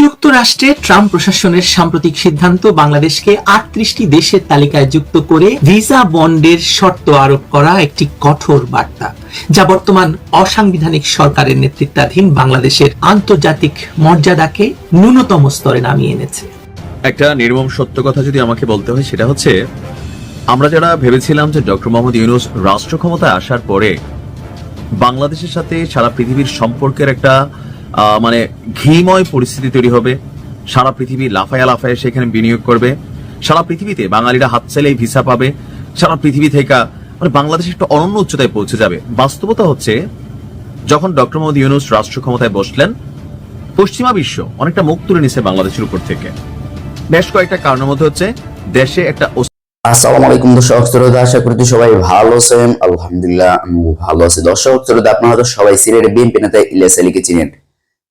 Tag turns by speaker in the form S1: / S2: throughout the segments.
S1: যুক্তরাষ্ট্রে ট্রাম্প প্রশাসনের সাম্প্রতিক সিদ্ধান্ত বাংলাদেশকে আটত্রিশটি দেশের তালিকায় যুক্ত করে ভিসা বন্ডের শর্ত আরোপ করা একটি কঠোর বার্তা, যা বর্তমান অসাংবিধানিক সরকারের নেতৃত্বাধীন বাংলাদেশের আন্তর্জাতিক মর্যাদাকে ন্যূনতম স্তরে নামিয়ে এনেছে।
S2: একটা নির্মম সত্য কথা যদি আমাকে বলতে হয়, সেটা হচ্ছে, আমরা যারা ভেবেছিলাম যে ডক্টর মোহাম্মদ ইউনুস রাষ্ট্র ক্ষমতায় আসার পরে বাংলাদেশের সাথে সারা পৃথিবীর সম্পর্কের একটা মানে ঘিময় পরিস্থিতি তৈরি হবে। সারা পৃথিবী লাফায়া লাফায় সেখানে বিনিয়োগ করবে। সারা পৃথিবীতে বাঙালিরা হাত চাইলেই ভিসা পাবে। সারা পৃথিবী থেকে মানে বাংলাদেশ একটা অনন্য উচ্চতায় পৌঁছে যাবে। বাস্তবতা হচ্ছে, যখন ডক্টর মোহাম্মদ ইউনুস রাষ্ট্র ক্ষমতায় বসলেন, পশ্চিমা বিশ্ব অনেকটা মুখ তুলে নিছে বাংলাদেশের উপর থেকে। বেশ কয়েকটা কারণের মধ্যে হচ্ছে, দেশে একটা
S3: আসসালামু আলাইকুম, দর্শক শ্রোতা, আশা করি সবাই ভালো আছেন। আলহামদুলিল্লাহ আমি ভালো আছি। দর্শক শ্রোতা, আপনারা সবাই সিলেট বিএনপি নেতা ইলিয়াস আলীকে চিনেন।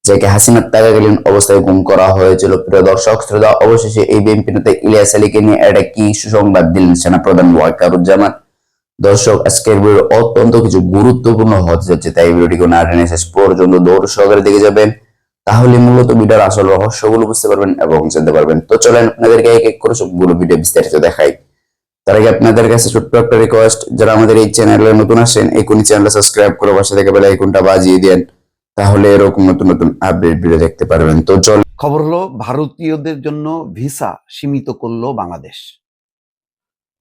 S3: যাকে হাসিনার টাকাকালীন অবস্থায় গুম করা হয়েছিল। প্রিয় দর্শক, শ্রোতা, অবশেষে এই বিএনপি নেতা ইলিয়াস আলীকে নিয়ে একটা কি সুসংবাদ দিলেন সেনা প্রধান ওয়াকারুজ্জামান? দর্শক, আজকের ভিডিও অত্যন্ত কিছু গুরুত্বপূর্ণ হতে যাচ্ছে, তাই ভিডিওটিকে না টেনে শেষ পর্যন্ত দৌড় সহকারে দেখে যাবেন। তাহলে মূলত ভিডিওর আসল রহস্যগুলো বুঝতে পারবেন এবং জানতে পারবেন। তো চলেন, আপনাদেরকে এক এক করে সবগুলো ভিডিও বিস্তারিত দেখাই। তার আগে আপনাদের কাছে ছোট্ট একটা রিকোয়েস্ট যারা আমাদের এই চ্যানেলে নতুন আসেন, এখনই চ্যানেলটা সাবস্ক্রাইব করে পাশে থেকে বেল আইকনটা বাজিয়ে দেন। তাহলে এরকম নতুন নতুন আপডেট ভিডিও দেখতে পারবেন। তো চল
S4: খবর হলো, ভারতীয়দের জন্য ভিসা সীমিত করল বাংলাদেশ।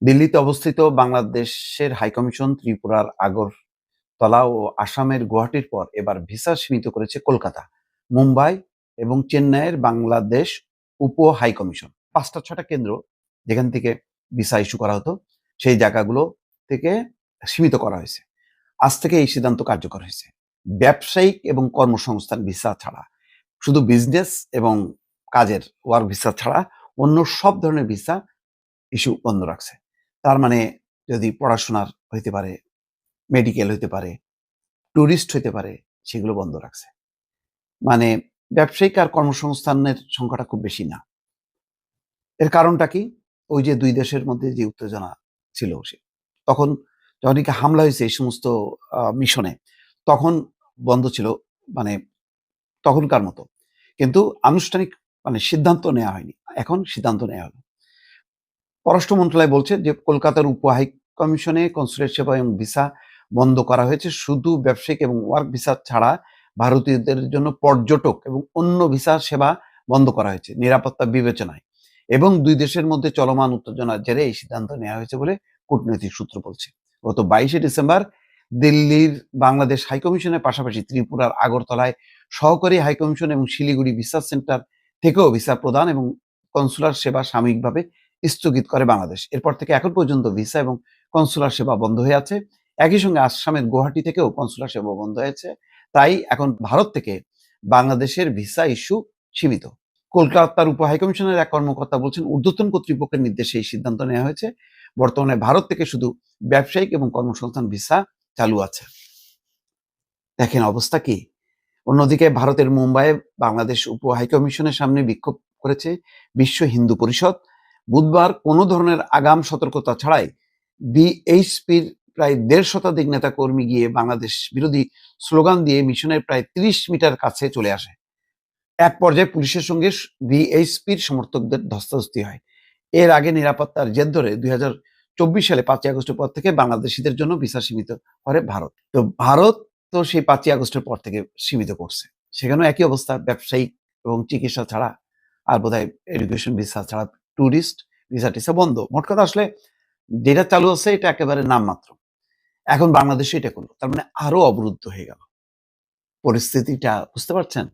S4: দিল্লিতে অবস্থিত বাংলাদেশের হাইকমিশন ত্রিপুরার আগরতলা ও আসামের গুয়াহাটির পর এবার ভিসা সীমিত করেছে কলকাতা, মুম্বাই এবং চেন্নাইয়ের বাংলাদেশ উপ হাইকমিশন পাঁচটা ছটা কেন্দ্র যেখান থেকে ভিসা ইস্যু করা হতো, সেই জায়গাগুলো থেকে সীমিত করা হয়েছে। আজ থেকে এই সিদ্ধান্ত কার্যকর হয়েছে। ব্যবসায়িক এবং কর্মসংস্থান ভিসা ছাড়া। শুধু বিজনেস এবং কাজের ওয়ার্ক ভিসা ছাড়া অন্য সব ধরনের ভিসা ইস্যু বন্ধ রাখছে। তার মানে যদি পড়াশোনার হইতে পারে মেডিকেল হইতে পারে ট্যুরিস্ট হইতে পারে, সেগুলো বন্ধ রাখছে। মানে ব্যবসায়িক আর কর্মসংস্থানের সংখ্যাটা খুব বেশি না। এর কারণটা কি? ওই যে দুই দেশের মধ্যে যে উত্তেজনা ছিল সে- তখন যখন হামলা হয়েছে এই সমস্ত মিশনে তখন বন্ধ ছিল মানে তখনকার মতো। কিন্তু আনুষ্ঠানিক মানে সিদ্ধান্ত নেওয়া হয়নি। এখন সিদ্ধান্ত নেওয়া হলো। পররাষ্ট্র মন্ত্রণালয় বলছে যে, কলকাতার উপ হাই কমিশনে কনসুলেট সেবা এবং ভিসা বন্ধ করা হয়েছে। শুধু ব্যবসায়িক এবং ওয়ার্ক ভিসা ছাড়া ভারতীয়দের জন্য পর্যটক এবং অন্য ভিসা সেবা বন্ধ করা হয়েছে, নিরাপত্তা বিবেচনায়। এবং দুই দেশের মধ্যে চলমান উত্তেজনার জেরে এই সিদ্ধান্ত নেওয়া হয়েছে বলে কূটনৈতিক সূত্র বলছে। গত বাইশে ডিসেম্বর দিল্লির বাংলাদেশ হাইকমিশনের পাশাপাশি ত্রিপুরার আগরতলায় সহকারী হাইকমিশন এবং শিলিগুড়ি ভিসা সেন্টার থেকেও ভিসা প্রদান এবং কনসুলার সেবা সাময়িকভাবে স্থগিত করে বাংলাদেশ। এরপর থেকে এখন পর্যন্ত ভিসা এবং কনসুলার সেবা বন্ধ হয়ে আছে। একই সঙ্গে আসামের গুয়াহাটি থেকেও কনসুলার সেবা বন্ধ হয়েছে। তাই এখন ভারত থেকে বাংলাদেশের ভিসা ইস্যু সীমিত। কলকাতার উপ হাইকমিশনের এক কর্মকর্তা বলছেন, ঊর্ধ্বতন কর্তৃপক্ষের নির্দেশে এই সিদ্ধান্ত নেওয়া হয়েছে। বর্তমানে ভারত থেকে শুধু ব্যবসায়িক এবং কর্মসংস্থান ভিসা চালু আছে। দেখেন অবস্থা কি? অন্যদিকে ভারতের মুম্বাইয়ে বাংলাদেশ উপ হাইকমিশনের সামনে বিক্ষোভ করেছে বিশ্ব হিন্দু পরিষদ। বুধবার কোনো ধরনের আগাম সতর্কতা ছাড়াই বিএইচপির প্রায় দেড় শতাধিক নেতা কর্মী গিয়ে বাংলাদেশ বিরোধী স্লোগান দিয়ে মিশনের প্রায় ত্রিশ মিটার কাছে চলে আসে। এক পর্যায়ে পুলিশের সঙ্গে বিএইচপির সমর্থকদের ধস্তাধস্তি হয়। এর আগে নিরাপত্তার জেদ ধরে দুই হাজার চব্বিশ সালে পাঁচই আগস্টের পর থেকে বাংলাদেশিদের জন্য ভিসা সীমিত করে ভারত। তো ভারত তো সেই পাঁচই আগস্টের পর থেকে সীমিত করছে। সেখানেও একই অবস্থা ব্যবসায়িক এবং চিকিৎসা ছাড়া আর বোধহয় এডুকেশন ভিসা ছাড়া ট্যুরিস্ট ভিসা টিসা বন্ধ। মোট কথা আসলে যেটা চালু আছে এটা একেবারে নামমাত্র। এখন বাংলাদেশে এটা করল। তার মানে আরও অবরুদ্ধ হয়ে গেল। পরিস্থিতিটা, বুঝতে পারছেন?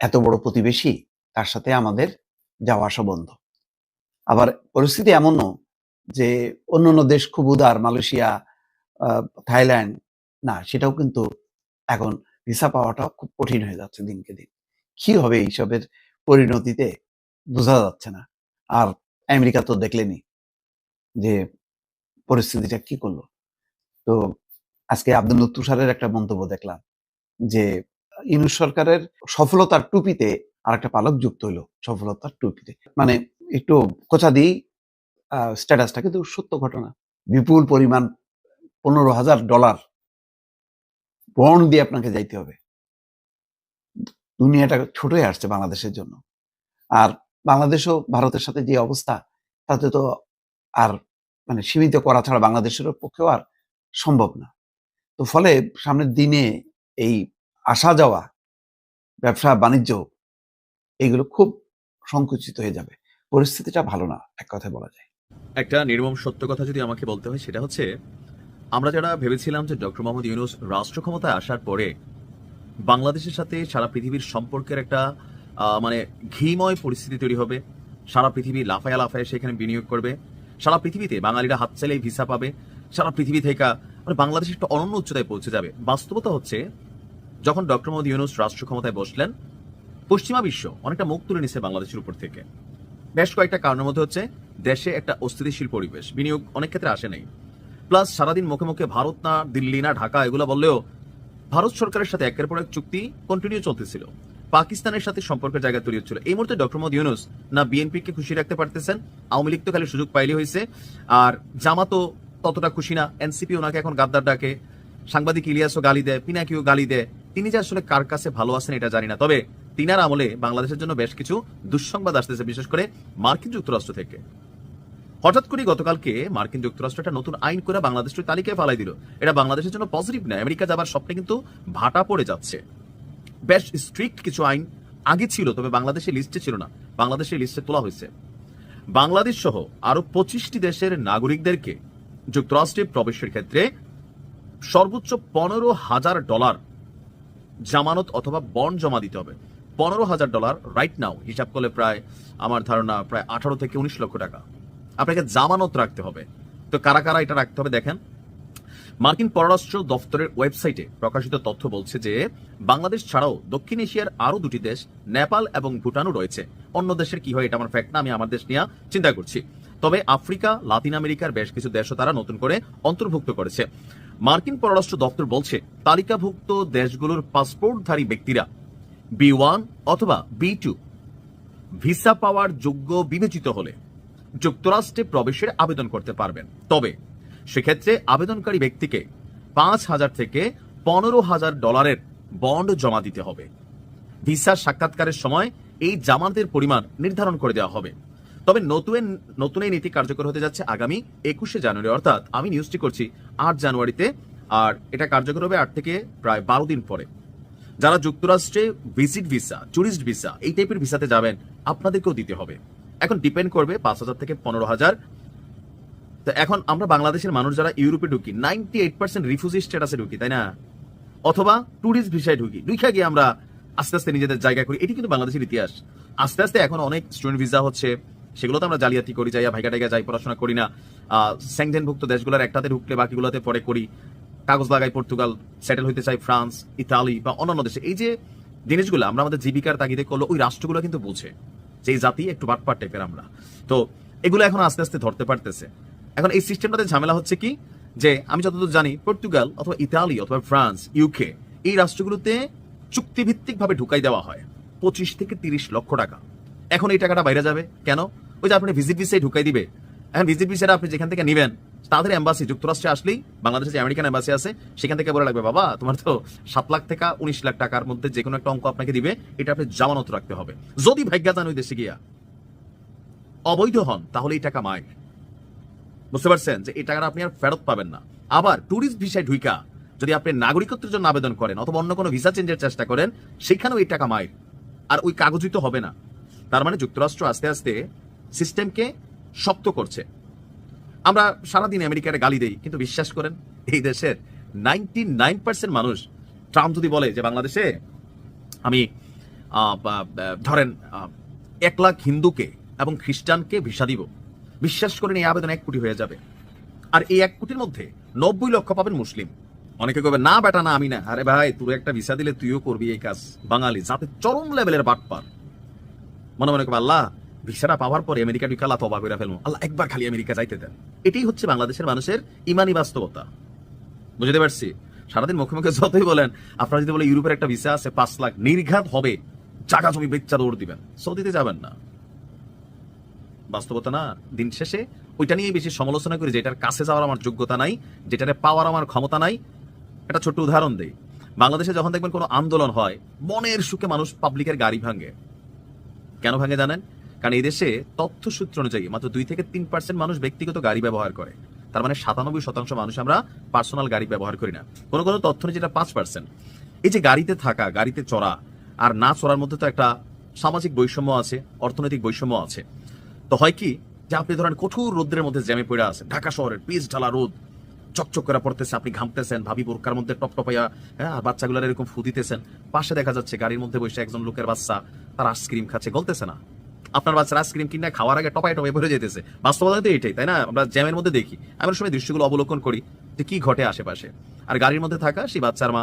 S4: এত বড় প্রতিবেশী, তার সাথে আমাদের যাওয়া আসা বন্ধ। আবার পরিস্থিতি এমনও যে অন্য অন্য দেশ খুব উদার, মালয়েশিয়া থাইল্যান্ড, না, সেটাও কিন্তু এখন ভিসা পাওয়াটা খুব কঠিন হয়ে যাচ্ছে দিনকে দিন। কি হবে এইসবের পরিণতিতে বোঝা যাচ্ছে না। আর আমেরিকা তো দেখলেনি যে পরিস্থিতিটা কি করল। তো আজকে আব্দুল তুষারের একটা মন্তব্য দেখলাম যে ইউনুস সরকারের সফলতার টুপিতে আর একটা পালক যুক্ত হলো সফলতার টুপিতে। মানে একটু কোচা দিই স্ট্যাটাসটা কিন্তু সত্য ঘটনা। বিপুল পরিমাণ পনেরো হাজার ডলার বন্ড দিয়ে আপনাকে যাইতে হবে। দুনিয়াটা ছোট হয়ে আসছে বাংলাদেশের জন্য। আর বাংলাদেশও ভারতের সাথে যে অবস্থা, তাতে তো আর মানে সীমিত করা ছাড়া বাংলাদেশের পক্ষেও আর সম্ভব না। তো ফলে সামনের দিনে এই আসা যাওয়া, ব্যবসা, বাণিজ্য, এগুলো খুব সংকুচিত হয়ে যাবে। পরিস্থিতিটা ভালো না, এক কথায় বলা যায়।
S2: একটা নির্মম সত্য কথা যদি আমাকে বলতে হয়, সেটা হচ্ছে, আমরা যারা ভেবেছিলাম যে ডক্টর মোহাম্মদ ইউনুস রাষ্ট্র ক্ষমতায় আসার পরে বাংলাদেশের সাথে সারা পৃথিবীর সম্পর্কের একটা মানে ঘিময় পরিস্থিতি তৈরি হবে, সারা পৃথিবী লাফায়া লাফায় সেখানে বিনিয়োগ করবে, সারা পৃথিবীতে বাঙালিরা হাত চাইলেই ভিসা পাবে, সারা পৃথিবী থেকে মানে বাংলাদেশ একটা অনন্য উচ্চতায় পৌঁছে যাবে। বাস্তবতা হচ্ছে, যখন ডক্টর মোহাম্মদ ইউনুস রাষ্ট্র ক্ষমতায় বসলেন, পশ্চিমা বিশ্ব অনেকটা মুখ তুলে নিছে বাংলাদেশের উপর থেকে। বেশ কয়েকটা কারণের মধ্যে হচ্ছে দেশে একটা অস্থিতিশীল পরিবেশ। বিনিয়োগ অনেক ক্ষেত্রে আসে নাই। প্লাস সারাদিন মুখে মুখে ভারত না, দিল্লি না, ঢাকা এগুলো বললেও ভারত সরকারের সাথে একের পর এক চুক্তি কন্টিনিউ চলতেছিল। পাকিস্তানের সাথে সম্পর্কের জায়গা তৈরি হচ্ছিল। এই মুহূর্তে ডক্টর মোহাম্মদ ইউনুস না বিএনপি কে খুশি রাখতে পারতেছেন, আওয়ামী লীগ তো খালি সুযোগ পাইলে হয়েছে। আর জামাতও ততটা খুশি না। এনসিপি ওনাকে এখন গাদ্দার ডাকে, সাংবাদিক ইলিয়াসও গালি দেয়, পিনাকিও গালি দেয়। তিনি যে আসলে কার কাছে ভালো আছেন এটা জানি না। তবে তিনার আমলে বাংলাদেশের জন্য বেশ কিছু দুঃসংবাদ আসতেছে, বিশেষ করে মার্কিন যুক্তরাষ্ট্র থেকে। হঠাৎ করে গতকালকে মার্কিন যুক্তরাষ্ট্র একটা নতুন আইন করে বাংলাদেশের তালিকায় ফালাই দিল। এটা বাংলাদেশের জন্য পজিটিভ না আমেরিকা যাবার স্বপ্নে কিন্তু ভাটা পড়ে যাচ্ছে। বেশ স্ট্রিক্ট কিছু আইন আগে ছিল, তবে বাংলাদেশের লিস্টে ছিল না। বাংলাদেশের লিস্টে তোলা হয়েছে। বাংলাদেশ সহ আরও পঁচিশটি দেশের নাগরিকদেরকে যুক্তরাষ্ট্রে প্রবেশের ক্ষেত্রে সর্বোচ্চ পনেরো হাজার ডলার জামানত অথবা বন্ড জমা দিতে হবে। পনেরো হাজার ডলার রাইট নাও হিসাব করলে প্রায় আমার ধারণা প্রায় আঠারো থেকে উনিশ লক্ষ টাকা। আপনাকে জামানত রাখতে হবে। তো কারা কারা এটা রাখতে হবে দেখেন। মার্কিন পররাষ্ট্র দফতরের ওয়েবসাইটে প্রকাশিত তথ্য বলছে যে বাংলাদেশ ছাড়াও দক্ষিণ এশিয়ার আরও দুটি দেশ, নেপাল এবং ভুটানও রয়েছে। অন্য দেশের কি হয় এটা আমার ফ্যাক্ট না, আমি আমার দেশ নিয়ে চিন্তা করছি। তবে আফ্রিকা, লাতিন আমেরিকার বেশ কিছু দেশও তারা নতুন করে অন্তর্ভুক্ত করেছে। মার্কিন পররাষ্ট্র দপ্তর বলছে, তালিকাভুক্ত দেশগুলোর পাসপোর্টধারী ব্যক্তিরা বি ওয়ান অথবা বি টু। ভিসা পাওয়ার যোগ্য বিবেচিত হলে যুক্তরাষ্ট্রে প্রবেশের আবেদন করতে পারবেন। তবে সেক্ষেত্রে আবেদনকারী ব্যক্তিকে পাঁচ হাজার থেকে পনেরো হাজার ডলারের বন্ড জমা দিতে হবে। ভিসা সাক্ষাৎকারের সময় এই জামানতের পরিমাণ নির্ধারণ করে দেওয়া হবে। তবে নতুন নতুন এই নীতি কার্যকর হতে যাচ্ছে আগামী একুশে জানুয়ারি। অর্থাৎ আমি নিউজটি করছি আট জানুয়ারিতে, আর এটা কার্যকর হবে আট থেকে প্রায় বারো দিন পরে। যারা যুক্তরাষ্ট্রে ভিজিট ভিসা, ট্যুরিস্ট ভিসা, এই টাইপের ভিসাতে যাবেন, আপনাদেরকেও দিতে হবে। এখন ডিপেন্ড করবে পাঁচ হাজার থেকে পনেরো হাজার। তো এখন আমরা বাংলাদেশের মানুষ যারা ইউরোপে ঢুকি নাইনটি এইট পার্সেন্ট রিফিউজি স্ট্যাটাসে ঢুকি, তাই না? অথবা ট্যুরিস্ট ভিসায় ঢুকি। ঢুকা গিয়ে আমরা আস্তে আস্তে নিজেদের জায়গা করি। এটি কিন্তু বাংলাদেশের ইতিহাস। আস্তে আস্তে এখন অনেক স্টুডেন্ট ভিসা হচ্ছে। সেগুলো তো আমরা জালিয়াতি করি যাই ভাইকা টাইগা যাই, পড়াশোনা করি না। স্যাংজেনভুক্ত দেশগুলোর একটাতে ঢুকলে বাকিগুলোতে পরে করি। কাগজ লাগাই পর্তুগাল সেটেল হইতে চাই ফ্রান্স, ইতালি বা অন্যান্য দেশে। এই যে জিনিসগুলো আমরা আমাদের জীবিকার তাগিদে করল ওই রাষ্ট্রগুলো কিন্তু বুঝে যে জাতি একটু বাটপাট টাইপের আমরা। তো এগুলো এখন আস্তে আস্তে ধরতে পারতেছে। এখন এই সিস্টেমটাতে ঝামেলা হচ্ছে কি? যে আমি যতদূর জানি পর্তুগাল অথবা ইতালি অথবা ফ্রান্স ইউকে এই রাষ্ট্রগুলোতে চুক্তিভিত্তিক ভাবে ঢুকাই দেওয়া হয় পঁচিশ থেকে তিরিশ লক্ষ টাকা। এখন এই টাকাটা বাইরে যাবে। কেন? ওই যে আপনি ভিজিট ভিসায় ঢুকাই দিবে। এখন ভিজিট ভিসাটা আপনি যেখান থেকে নেবেন তাদের এম্বাসি যুক্তরাষ্ট্রে আসলেই বাংলাদেশে যে আমেরিকান এম্বাসি আছে, সেখান থেকে বলে লাগবে বাবা, তোমার তো সাত লাখ থেকে উনিশ লাখ টাকার মধ্যে যে কোনো একটা অঙ্ক আপনাকে দিবে, এটা আপনি জামানত রাখতে হবে। যদি ভাগ্যা যান ওই দেশে গিয়া, অবৈধ হন, তাহলে এই টাকা মায়ের বুঝতে পারছেন যে এই টাকাটা আপনি আর ফেরত পাবেন না। আবার ট্যুরিস্ট ভিসায় ঢুইকা, যদি আপনি নাগরিকত্বের জন্য আবেদন করেন অথবা অন্য কোনো ভিসা চেঞ্জের চেষ্টা করেন, সেখানেও এই টাকা মায়ের আর ওই কাগজই তো হবে না। তার মানে যুক্তরাষ্ট্র আস্তে আস্তে সিস্টেমকে শক্ত করছে। আমরা সারাদিন আমেরিকার গালি দেই, কিন্তু বিশ্বাস করেন, এই দেশের নাইনটি নাইন পার্সেন্ট মানুষ, ট্রাম্প যদি বলে যে বাংলাদেশে আমি ধরেন এক লাখ হিন্দুকে এবং খ্রিস্টানকে ভিসা দিব, বিশ্বাস করেন এই আবেদন এক কোটি হয়ে যাবে। আর এই এক কোটির মধ্যে নব্বই লক্ষ পাবেন মুসলিম। অনেকে কবে না বেটা, না, আমি না। আরে ভাই তুই একটা ভিসা দিলে তুইও করবি এই কাজ। বাঙালি, যাতে চরম লেভেলের বাটপার। মনে মনে করবে আল্লাহ ভিসাটা পাওয়ার পরে আমেরিকা ঢুকে আল্লাহ তবা করে ফেলব। আল্লাহ একবার খালি আমেরিকা যাইতে দেন। এটাই হচ্ছে বাংলাদেশের মানুষের ইমানি বাস্তবতা। বুঝতে পারছি? সারাদিন মুখে মুখে যতই বলেন, আপনারা যদি বলে ইউরোপের একটা ভিসা আছে, পাঁচ লাখ, নির্ঘাত হবে জায়গা জমি বেচ্চা দৌড় দিবেন। সৌদিতে যাবেন না। বাস্তবতা না, দিন শেষে ওইটা নিয়ে বেশি সমালোচনা করি, যেটার কাছে যাওয়ার আমার যোগ্যতা নাই, যেটারে পাওয়ার আমার ক্ষমতা নাই। একটা ছোট্ট উদাহরণ দেই। বাংলাদেশে যখন দেখবেন কোনো আন্দোলন হয়, মনের সুখে মানুষ পাবলিকের গাড়ি ভাঙে। কেন ভাঙে জানেন? কারণ এই দেশে তথ্য সূত্র অনুযায়ী মাত্র দুই থেকে তিন পার্সেন্ট মানুষ ব্যক্তিগত গাড়ি ব্যবহার করে। তার মানে সাতানব্বই শতাংশ মানুষ আমরা পার্সোনাল গাড়ি ব্যবহার করি না। কোনো কোনো তথ্য অনুযায়ী যেটা পাঁচ পার্সেন্ট এই যে গাড়িতে থাকা, গাড়িতে চড়া আর না চড়ার মধ্যে তো একটা সামাজিক বৈষম্য আছে, অর্থনৈতিক বৈষম্য আছে। তো হয় কি যে আপনি ধরেন কঠোর রোদ্রের মধ্যে জ্যামে পড়ে আছেন, ঢাকা শহরের পিস ঢালা রোদ, চকচক করে পড়তেছে, আপনি ঘামতেছেন, ভাবি বোরকার মধ্যে টপ টপাইয়া হ্যাঁ আর বাচ্চাগুলোর এরকম ফু দিতেছেন, পাশে দেখা যাচ্ছে গাড়ির মধ্যে বসে একজন লোকের বাচ্চা, তার আইসক্রিম খাচ্ছে, গলতেছে না। আপনার বাচ্চার আইসক্রিম কিনে খাওয়ার আগে টপাই টপাই ভরে যেতেছে বাস্তবতা তো এটাই, তাই না? আমরা জ্যামের মধ্যে দেখি। এমন সময় দৃশ্যগুলো অবলোকন করি যে কি ঘটে আশেপাশে। আর গাড়ির মধ্যে থাকা সেই বাচ্চার মা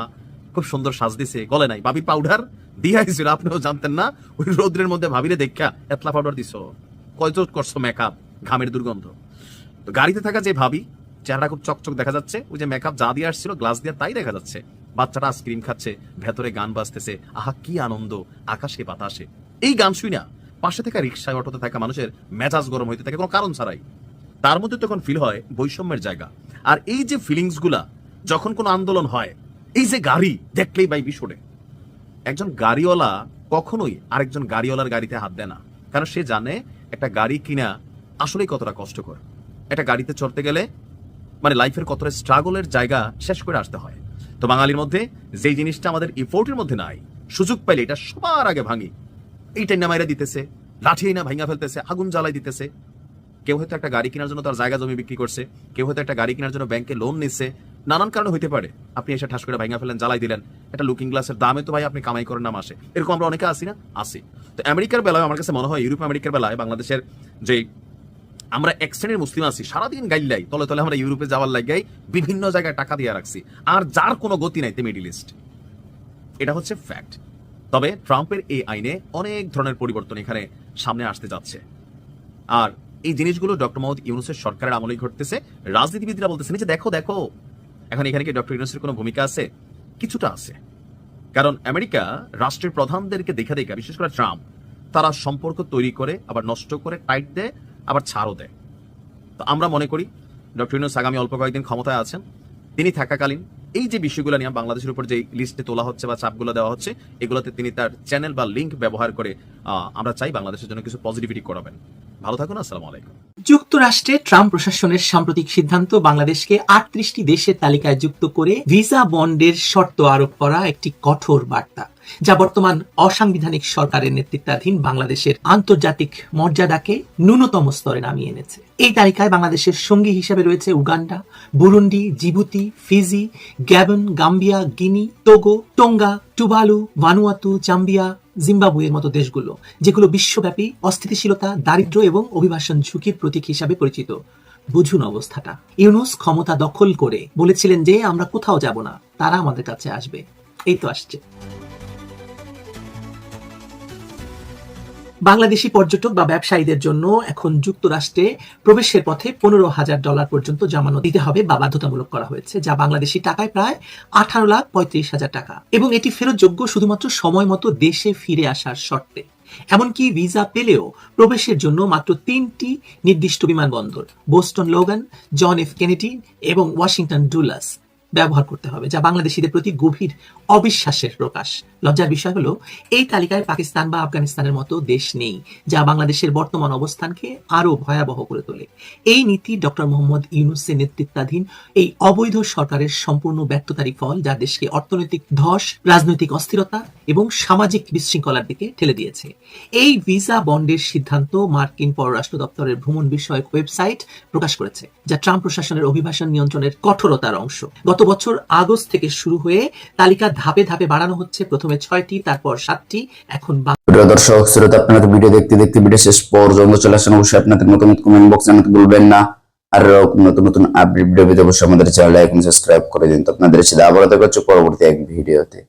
S2: খুব সুন্দর সাজ দিছে, গলে নাই। বাবি পাউডার দিয়ে আইছিল, আপনিও জানতেন না? ওই রোদ্রের মধ্যে ভাবিরে দেখা এতলা পাউডার দিছো? কয়তো করছ মেকআপ ঘামের দুর্গন্ধ। তো গাড়িতে থাকা যে ভাবি চেহারা খুব চকচক দেখা যাচ্ছে। ওই যে মেকআপ যা দিয়ে আসছিল গ্লাস দিয়ে তাই দেখা যাচ্ছে। বাচ্চাটা আইসক্রিম খাচ্ছে, ভেতরে গান বাজতেছে। আহা, কি আনন্দ! আকাশে বাতাসে। এই গান শুই না পাশে থাকা রিক্সায় অটোতে থাকা মানুষের মেজাজ গরম হইতে থাকে, কোনো কারণ ছাড়াই। তার মধ্যে তখন ফিল হয় বৈষম্যের জায়গা। আর এই যে ফিলিংসগুলা, যখন কোনো আন্দোলন হয়, এই যে গাড়ি, দেখলেই বাই বিশোড়ে একজন গাড়িওয়ালা কখনোই আরেকজন গাড়িওয়ালার গাড়িতে হাত দেয় না। কারণ সে জানে একটা গাড়ি কিনা আসলেই কতটা কষ্টকর। একটা গাড়িতে চড়তে গেলে মানে লাইফের কতটা স্ট্রাগলের জায়গা শেষ করে আসতে হয়। তো বাঙালির মধ্যে যেই জিনিসটা আমাদের ইফোর্টের মধ্যে নাই, সুযোগ পাইলে এটা সবার আগে ভাঙি। এইটাই না মাইরা দিতেছে লাঠি না ভাঙা ফেলতেছে, আগুন জ্বালাই দিতেছে। কেউ হয়তো একটা গাড়ি কেনার জন্য তার জায়গা জমি বিক্রি করছে, কেউ হয়তো একটা গাড়ি কেনার জন্য ব্যাংকে লোন নিচ্ছে। নানান কারণে হইতে পারে, আপনি এসে ঠাস করে ভাঙা ফেলেন, জ্বালাই দিলেন। একটা লুকিং গ্লাসের দামে তো ভাই আপনি কামাই করেন না মাসে। এরকম আমরা অনেকে আসি না? আসি তো আমেরিকার বেলায় আমার কাছে মনে হয়, ইউরোপ আমেরিকার বেলায় বাংলাদেশের যে আমরা এক শ্রেণির মুসলিম আছি, সারাদিন গাইল্লাই তলে তলে আমরা ইউরোপে যাওয়ার লাগাই বিভিন্ন জায়গায় টাকা দিয়ে রাখছি। আর যার কোনো গতি নাই, তে মিডিল ইস্ট এটা হচ্ছে ফ্যাক্ট তবে ট্রাম্পের এই আইনে অনেক ধরনের পরিবর্তন এখানে সামনে আসতে যাচ্ছে। আর এই জিনিসগুলো ডক্টর মোহাম্মদ ইউনুসের সরকারের আমলেই ঘটতেছে। রাজনীতিবিদরা বলতেছেন যে দেখো দেখো, এখন এখানে কি ডক্টর ইউনুসের কোনো ভূমিকা আছে? কিছুটা আছে। কারণ আমেরিকা রাষ্ট্রের প্রধানদেরকে দেখা দেখা, বিশেষ করে ট্রাম্প, তারা সম্পর্ক তৈরি করে, আবার নষ্ট করে, টাইট দেয়, আবার ছাড়ও দেয়। তো আমরা মনে করি, ডক্টর ইউনুস আগামী অল্প কয়েকদিন ক্ষমতায় আছেন। তিনি থাকাকালীন এই যে বিষয়গুলো নিয়ে বাংলাদেশের উপর যে লিস্টে তোলা হচ্ছে বা চাপগুলো দেওয়া হচ্ছে, এগুলোতে তিনি তার চ্যানেল বা লিঙ্ক ব্যবহার করে আমরা চাই বাংলাদেশের জন্য কিছু পজিটিভিটি করাবেন। ভালো থাকুন, আসসালামু আলাইকুম।
S1: যুক্তরাষ্ট্রে ট্রাম্প প্রশাসনের সাম্প্রতিক সিদ্ধান্ত বাংলাদেশকে আটত্রিশটি দেশের তালিকায় যুক্ত করে ভিসা বন্ডের শর্ত আরোপ করা একটি কঠোর বার্তা। যা বর্তমান অসাংবিধানিক সরকারের নেতৃত্বাধীন বাংলাদেশের আন্তর্জাতিক মর্যাদাকে ন্যূনতম স্তরে নামিয়ে এনেছে। এই তালিকায় বাংলাদেশের সঙ্গী হিসেবে রয়েছে Uganda, Burundi, Djibouti, Fiji, Gabon, Gambia, Guinea, Togo, Tonga, Tuvalu, Vanuatu, Zambia জিম্বাবুয়ের মতো দেশগুলো, যেগুলো বিশ্বব্যাপী অস্থিতিশীলতা, দারিদ্র্য এবং অভিবাসন ঝুঁকির প্রতীক হিসাবে পরিচিত। বুঝুন অবস্থাটা। ইউনুস ক্ষমতা দখল করে বলেছিলেন যে আমরা কোথাও যাব না, তারা আমাদের কাছে আসবে। এই তো আসছে। বাংলাদেশি পর্যটক বা ব্যবসায়ীদের জন্য এখন যুক্তরাষ্ট্রে প্রবেশের পথে পনেরো হাজার ডলার পর্যন্ত জমানো দিতে হবে বা বাধ্যতামূলক করা হয়েছে, যা বাংলাদেশি টাকায় প্রায় আঠারো লাখ পঁয়ত্রিশ হাজার টাকা। এবং এটি ফেরতযোগ্য শুধুমাত্র সময় মতো দেশে ফিরে আসার শর্তে। এমনকি ভিসা পেলেও প্রবেশের জন্য মাত্র তিনটি নির্দিষ্ট বিমানবন্দর, Boston, Logan, John F Kennedy এবং ওয়াশিংটন, ডুলাস। ব্যবহার করতে হবে, যা বাংলাদেশিদের প্রতি গভীর অবিশ্বাসের প্রকাশ। লজ্জার বিষয় হলো, এই তালিকায় পাকিস্তান বা আফগানিস্তানের মতো দেশ নেই, যা বাংলাদেশের বর্তমান অবস্থানকে আরও ভয়াবহ করে তোলে। এই নীতি ডক্টর মোহাম্মদ ইউনুসের নেতৃত্বাধীন এই অবৈধ সরকারের সম্পূর্ণ ব্যর্থতারই ফল, যা দেশকে অর্থনৈতিক ধস, রাজনৈতিক অস্থিরতা এবং সামাজিক বিশৃঙ্খলার দিকে ঠেলে দিয়েছে। এই ভিসা বন্ডের সিদ্ধান্ত মার্কিন পররাষ্ট্র দপ্তরের ভ্রমণ বিষয়ক ওয়েবসাইট প্রকাশ করেছে, যা ট্রাম্প প্রশাসনের অভিবাসন নিয়ন্ত্রণের কঠোরতার অংশ। গত বছর আগস্ট থেকে শুরু হয়ে তালিকা ধাপে ধাপে বাড়ানো হচ্ছে। প্রথমে ছয়টি, তারপর সাতটি। এখন
S3: দর্শক, শ্রোতা, আপনাদের ভিডিও দেখতে দেখতে ভিডিও শেষ পর্যন্ত চলে আসেন। অবশ্যই আপনাদের নতুন কমেন্ট বক্সে জানাতে ভুলবেন না। আর নতুন নতুন আপডেট ভিডিও পেতে অবশ্যই আমাদের চ্যানেল এখন সাবস্ক্রাইব করে দিন। তো আপনাদের সাথে আবারও দেখা হচ্ছে পরবর্তী এক ভিডিওতে।